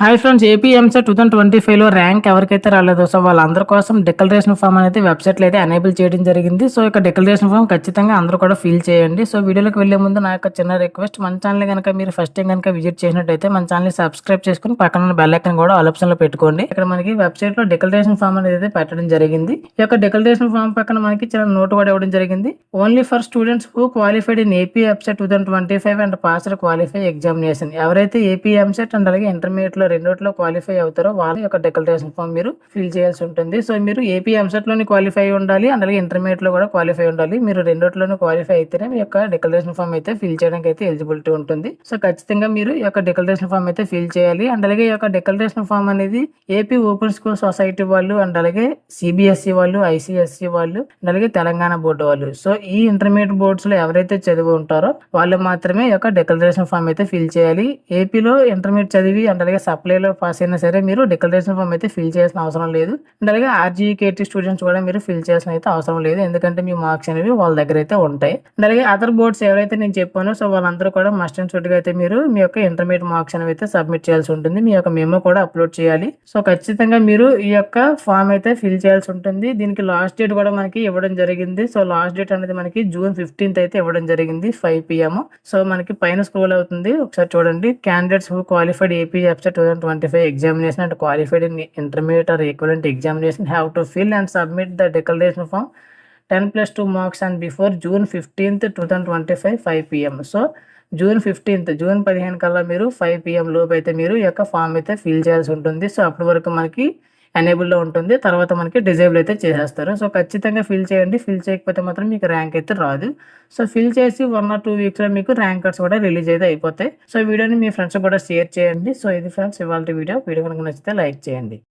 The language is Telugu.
Hi friends AP EAMCET two thousand twenty ఫైవ్లో ర్యాంక్ ఎవరికైతే రాలేదో సో వాళ్ళందరి కోసం డిక్లరేషన్ ఫామ్ అనేది వెబ్సైట్లో అయితే ఎనేబుల్ చేయడం జరిగింది. సో ఇక డిక్లరేషన్ ఫామ్ ఖచ్చితంగా అందరూ కూడా ఫిల్ చేయండి. సో వీడియోలోకి వెళ్ళే ముందు నా యొక్క చిన్న రిక్వెస్ట్ మన ఛానల్ కనుక మీరు ఫస్ట్ టైం కనుక విజిట్ చేసినట్టయితే మన ఛానల్ సబ్స్క్రైబ్ చేసుకుని పక్కన ఉన్న బెల్ ఐకన్ కూడా ఆల్లో పెట్టుకోండి. ఇక్కడ మనకి వెబ్సైట్లో డిక్లరేషన్ ఫామ్ అనేది అయితే పెట్టడం జరిగింది. ఈ యొక్క డిక్లరేషన్ ఫామ్ పక్కన మనకి చిన్న నోట్ కూడా ఇవ్వడం జరిగింది. Only for students who qualified in AP website two thousand twenty five and passed qualify examination ఎవరైతే ఏపీ ఎంసెట్ అండ్ అలాగే ఇంటర్మీడియట్ లో రెండోట్లో క్వాలిఫై అవుతారో వాళ్ళ యొక్క డెక్లరేషన్ ఫామ్ మీరు ఫిల్ చేయాల్సి ఉంటుంది. సో మీరు ఏపీ ఎంసెట్లోనే క్వాలిఫై ఉండాలి అండ్ అలాగే ఇంటర్మీడియట్లో కూడా క్వాలిఫై ఉండాలి. మీరు రెండిట్లోనూ క్వాలిఫై అయితేనే మీ యొక్క డెక్లరేషన్ ఫామ్ అయితే ఫిల్ చేయడానికి అయితే ఎలిజిబిలిటీ ఉంటుంది. సో ఖచ్చితంగా మీరు ఈ యొక్క డెక్లరేషన్ ఫామ్ అయితే ఫిల్ చేయాలి. అండ్ అలాగే ఈ యొక్క డెక్లరేషన్ ఫామ్ అనేది ఏపీ ఓపెన్ స్కూల్ సొసైటీ వాళ్ళు అండ్ అలాగే సిబిఎస్ఈ వాళ్ళు ఐసిఎస్ఈ వాళ్ళు అండ్ అలాగే తెలంగాణ బోర్డు వాళ్ళు. సో ఈ ఇంటర్మీడియట్ బోర్డ్స్లో ఎవరైతే చదివి ఉంటారో వాళ్ళు మాత్రమే ఈ యొక్క డెక్లరేషన్ ఫామ్ అయితే ఫిల్ చేయాలి. ఏపీలో ఇంటర్మీడియట్ చదివి అండ్ అలాగే సప్లైలో పాస్ అయినా సరే మీరు డిక్లరేషన్ ఫామ్ అయితే ఫిల్ చేయాల్సిన అవసరం లేదు. అండ్ అలాగే ఆర్జీకేటీ స్టూడెంట్స్ కూడా మీరు ఫిల్ చేయాల్సిన అయితే అవసరం లేదు. ఎందుకంటే మీ మార్క్స్ అనేవి వాళ్ళ దగ్గర అయితే ఉంటాయి. అండ్ అలాగే అదర్ బోర్డ్స్ ఎవరైతే నేను చెప్పానో సో వాళ్ళందరూ కూడా మస్ట్ అండ్ షుడ్ అయితే మీరు మీ యొక్క ఇంటర్మీడియట్ మార్క్స్ అనేవి అయితే సబ్మిట్ చేయాల్సి ఉంటుంది. మీ యొక్క మెమో కూడా అప్లోడ్ చేయాలి. సో ఖచ్చితంగా మీరు ఈ యొక్క ఫామ్ అయితే ఫిల్ చేయాల్సి ఉంటుంది. దీనికి లాస్ట్ డేట్ కూడా మనకి ఇవ్వడం జరిగింది. సో లాస్ట్ డేట్ అనేది మనకి జూన్ ఫిఫ్టీన్త్ అయితే ఇవ్వడం జరిగింది ఫైవ్ పిఎం. సో మనకి పైన స్క్రోల్ అవుతుంది. ఒకసారి చూడండి. Candidates who qualified AP website two twenty five examination and qualified in intermediate or equivalent examination have to fill and submit the declaration form ten plus two marks and before June fifteenth two thousand twenty five five PM so June fifteenth June పదిహేను కల్లా మీరు ఫైవ్ పిఎం లోపు అయితే మీరు యొక్క ఫామ్ అయితే ఫిల్ చేయాల్సి ఉంటుంది. సో అప్పటి వరకు మనకి ఎనేబుల్లో ఉంటుంది. తర్వాత మనకి డిజేబుల్ అయితే చేసేస్తారు. సో ఖచ్చితంగా ఫిల్ చేయండి. ఫిల్ చేయకపోతే మాత్రం మీకు ర్యాంక్ అయితే రాదు. సో ఫిల్ చేసి వన్ ఆర్ టూ వీక్స్లో మీకు ర్యాంక్ కార్డ్స్ కూడా రిలీజ్ అయితే అయిపోతాయి. సో వీడియోని మీ ఫ్రెండ్స్ కూడా షేర్ చేయండి. సో ఇది ఫ్రెండ్స్ ఇవాళ వీడియో. వీడియో కనుక నచ్చితే లైక్ చేయండి.